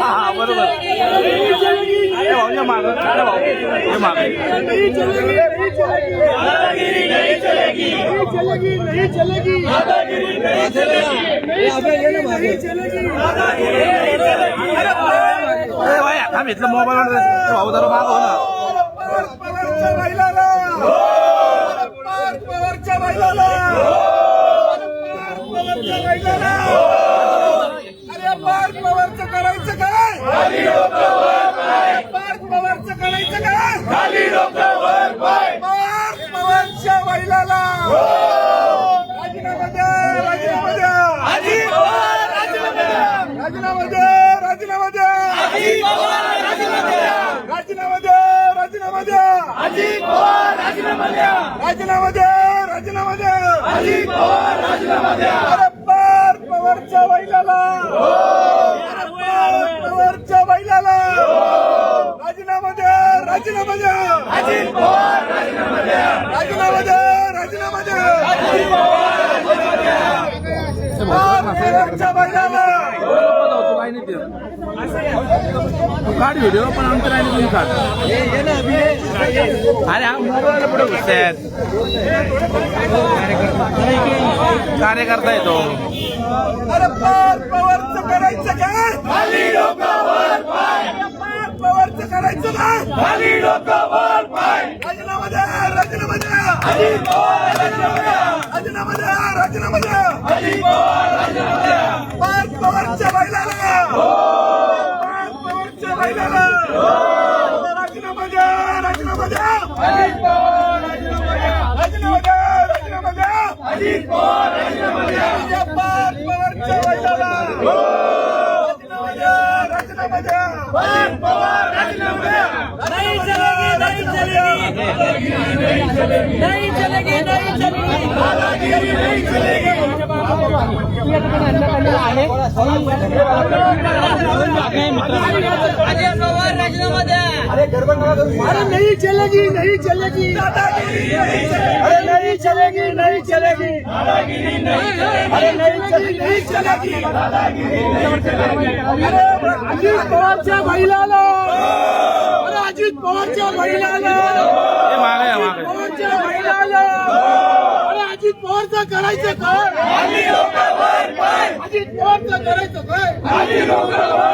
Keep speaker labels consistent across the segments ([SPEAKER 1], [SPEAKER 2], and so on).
[SPEAKER 1] हा बरोबर. अरे भाऊ माग अरे भाऊ ये माग. अरे भाई थांब इथलं मोबाईल भाऊ जरा माग हो ना.
[SPEAKER 2] राजीनामा द्या. राजीनामा द्या राजीनामा द्या. अजित पवार राजीनामा द्या. अरे पार पवारच्या बैलाला. हो. पवारच्या बैलाला. राजीनामा द्या राजीनामा द्या. अजित पवार राजीनामा द्या. राजीनामा द्या राजीनामा द्या. अजित पवार राजीनामा द्या. पवारच्या
[SPEAKER 1] बैलाला. काढ व्हिडिओ पण आमचं नाही तुम्ही काढ. अरे हा मोबाईल पुढे घुसतात कार्यकर्ता येतो
[SPEAKER 2] अरे पार पवारचं करायचं काय पार पवारचं करायचं राजीनामा द्या राजीनामा द्या राजीनामा द्या राजीनामा द्या पार पवारच्या महिलाला पार पवारच्या महिलाला राजीनामा द्या राजीनामा द्या राजीनामा द्या राजीनामा द्या राजीनामा द्या राजीनामा द्या पार पवार राजीनामा द्या
[SPEAKER 3] नहीं चलेगी नहीं चलेगी नहीं चलेगी नहीं चलेगी अजय पवार राजीनामा द्या
[SPEAKER 2] अरे नहीं चलेगी नहीं चलेगी अरे नहीं चलेगी नहीं चलेगी अरे नहीं चलेगी नहीं चलेगी अरे अजित पवारच्या महिलाला अरे अजित पवारच्या महिलाला
[SPEAKER 1] हे मागे या, मागे.
[SPEAKER 2] पवारच्या महिलाला अरे अजित पवारचं करायचं का करायचं काय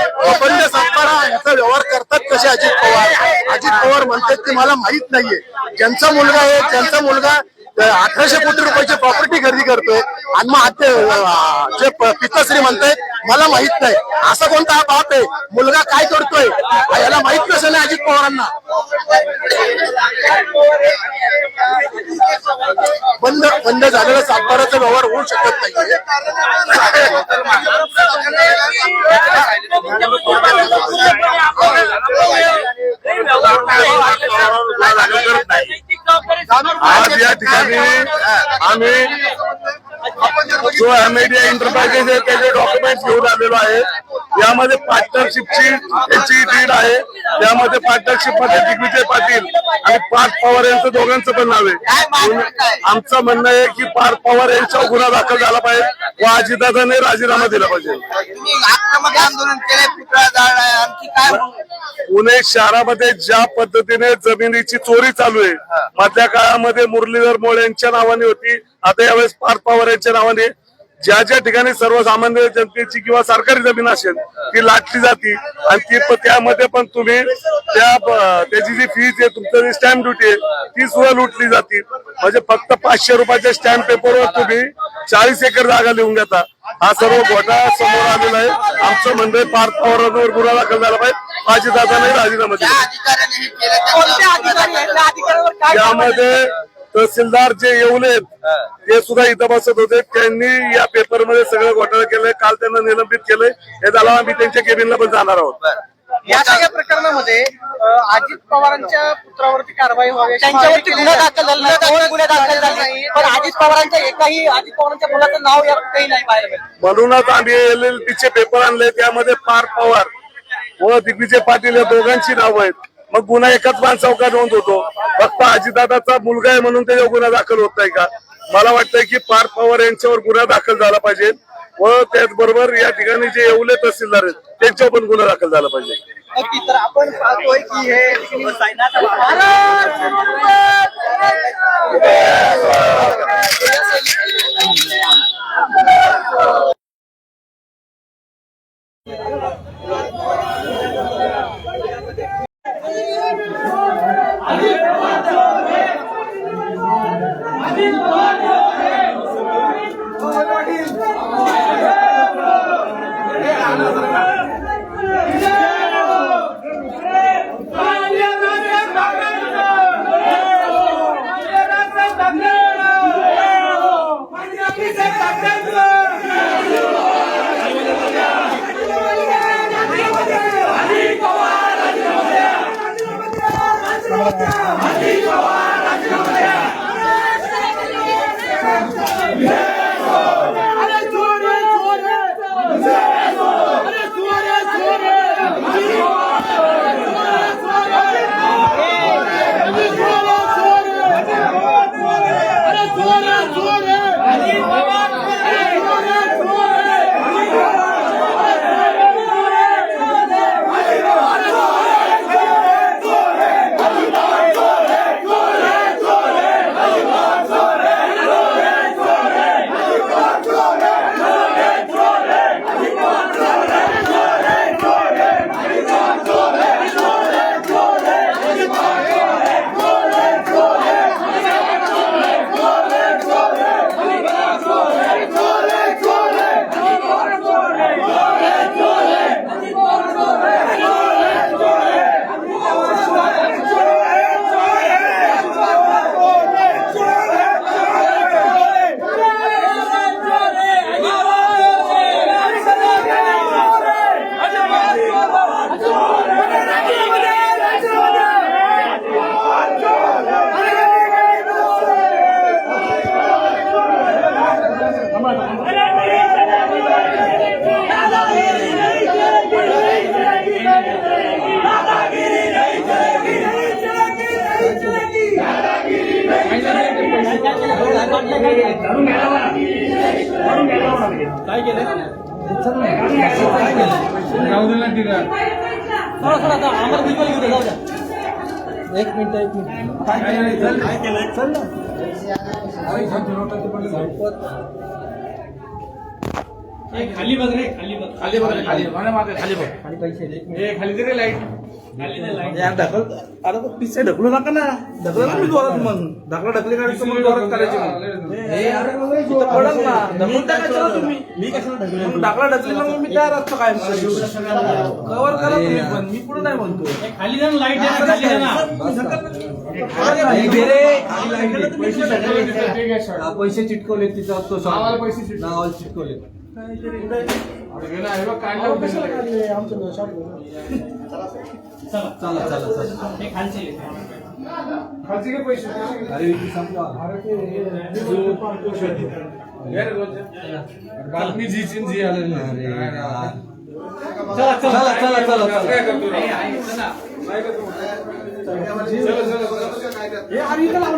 [SPEAKER 4] अखंड संपारा याचा व्यवहार करतात कसे अजित पवार? अजित पवार म्हणतात ते मला माहीत नाहीये. ज्यांचा मुलगा आहे त्यांचा मुलगा अठराशे कोटी रुपयाची प्रॉपर्टी खरेदी करतोय आणि मग आता, जे पिताश्री म्हणतायत मला माहीत नाही. असा कोणता हा बाप आहे? मुलगा काय करतोय? याला माहीत नसेल अजित पवारांना. बंद बंद झालेला सातबाराचा व्यवहार होऊ शकत
[SPEAKER 1] आज या ठिकाणी आम्ही जो मीडिया एंटरप्राइजेस आहे त्याचे डॉक्युमेंट घेऊन आलेलो आहे. यामध्ये पार्टनरशिपची त्यांची डीड आहे. त्यामध्ये पार्टनरशिपमध्ये दिग्विजय पाटील आणि पार्थ पवार यांचं दोघांचं पण नाव आहे. आमचं म्हणणं आहे की पार्थ पवार यांच्यावर गुन्हा दाखल झाला पाहिजे व अजितदादाने राजीनामा दिला पाहिजे.
[SPEAKER 3] आंदोलन केलंय काय
[SPEAKER 1] पुणे शहरामध्ये ज्या पद्धतीने जमिनीची चोरी चालू आहे मधल्या काळामध्ये मुरलीधर मोळे यांच्या नावाने होती. आता यावेळेस पार्थ पवार यांच्या नावाने ज्या ज्या ठिकाणी सर्वसामान्य जनतेची किंवा सरकारी जमीन असेल ती लाटली जाती. आणि ती त्यामध्ये पण तुम्ही त्या त्याची जी फीज आहे तुमचं जी स्टॅम्प ड्युटी आहे ती सुद्धा लुटली जाते. म्हणजे फक्त पाचशे रुपयाच्या स्टॅम्प पेपरवर तुम्ही चाळीस एकर जागा लिहून घेता. हा सर्व घोटाळा समोर आलेला आहे. आमचं म्हणणं पार्थ पवारांवर गुन्हा दाखल झाला पाहिजे. अजितदादाने राजीनामा
[SPEAKER 3] त्या
[SPEAKER 1] दिला
[SPEAKER 3] अधिकाऱ्याने
[SPEAKER 1] तहसीलदार जे येऊन आहेत ते सुद्धा इथं बसत होते. त्यांनी या पेपरमध्ये सगळं घोटाळा केलंय. काल त्यांना निलंबित केलंय. हे झालं आम्ही त्यांच्या केबिनला पण जाणार आहोत.
[SPEAKER 5] या सगळ्या प्रकरणामध्ये अजित पवारांच्या पुत्रावरती कारवाई व्हावी
[SPEAKER 3] त्यांच्यावरती गुन्हा दाखल झाला नाही. गुन्हे दाखल झाले नाही. पण अजित पवारांच्या एकाही अजित पवारांच्या मुलाचं नाव या काही नाही मिळालं
[SPEAKER 1] म्हणूनच आम्ही एल एल चे पेपर आणले त्यामध्ये पार्थ पवार व दिग्विजय पाटील या दोघांची नावं आहेत. मग गुन्हा एकाच माणसावर नोंद होतो? फक्त अजितदादाचा मुलगा आहे म्हणून त्याच्यावर गुन्हा दाखल होत नाही का? मला वाटतंय की पार पवार यांच्यावर गुन्हा दाखल झाला पाहिजे व त्याचबरोबर या ठिकाणी जे येवले तहसीलदार आहेत त्यांच्यावर पण गुन्हा दाखल झाला पाहिजे.
[SPEAKER 5] तर आपण पाहतोय की हे
[SPEAKER 2] দারুণ মেলা বানাবে দারুণ মেলা বানাবে তাই গেলে एक मिनट एक मिनट काय केलं चल काय केलं चल ना
[SPEAKER 6] खाली बघ रे खाली बघ. खाली बघ रे, खाली. बघ मागे खाली बघ. खाली पैसे ए खाली दे रे लाइट. खाली दे लाइट.
[SPEAKER 2] यार ढकल अरे तो पिसे ढकलू नका ना. ढकला ना मी जोरात मग. ढकला मग जोरात करायची मग. इथं पडल ना. ढकलून टाकायचं ना तुम्ही. मी कशाला मग ढकला ढकली मग मी तयार असतो काय कवर करा तुम्ही पण. मी पुढे नाही म्हणतो.
[SPEAKER 6] ए, खाली दे ना लाइट दे ना, खाली दे ना.
[SPEAKER 7] पैसे चिटकवले तिथं. तो पैसे नावाला चिटकवले चला चला चला
[SPEAKER 6] हे खालचे घे.
[SPEAKER 7] अरे इथे संपला.
[SPEAKER 6] बातमी जी जी आलेली
[SPEAKER 7] अरे यार.
[SPEAKER 6] चला
[SPEAKER 2] चला चला चला चला
[SPEAKER 6] काय करतो? चला. चला, चला.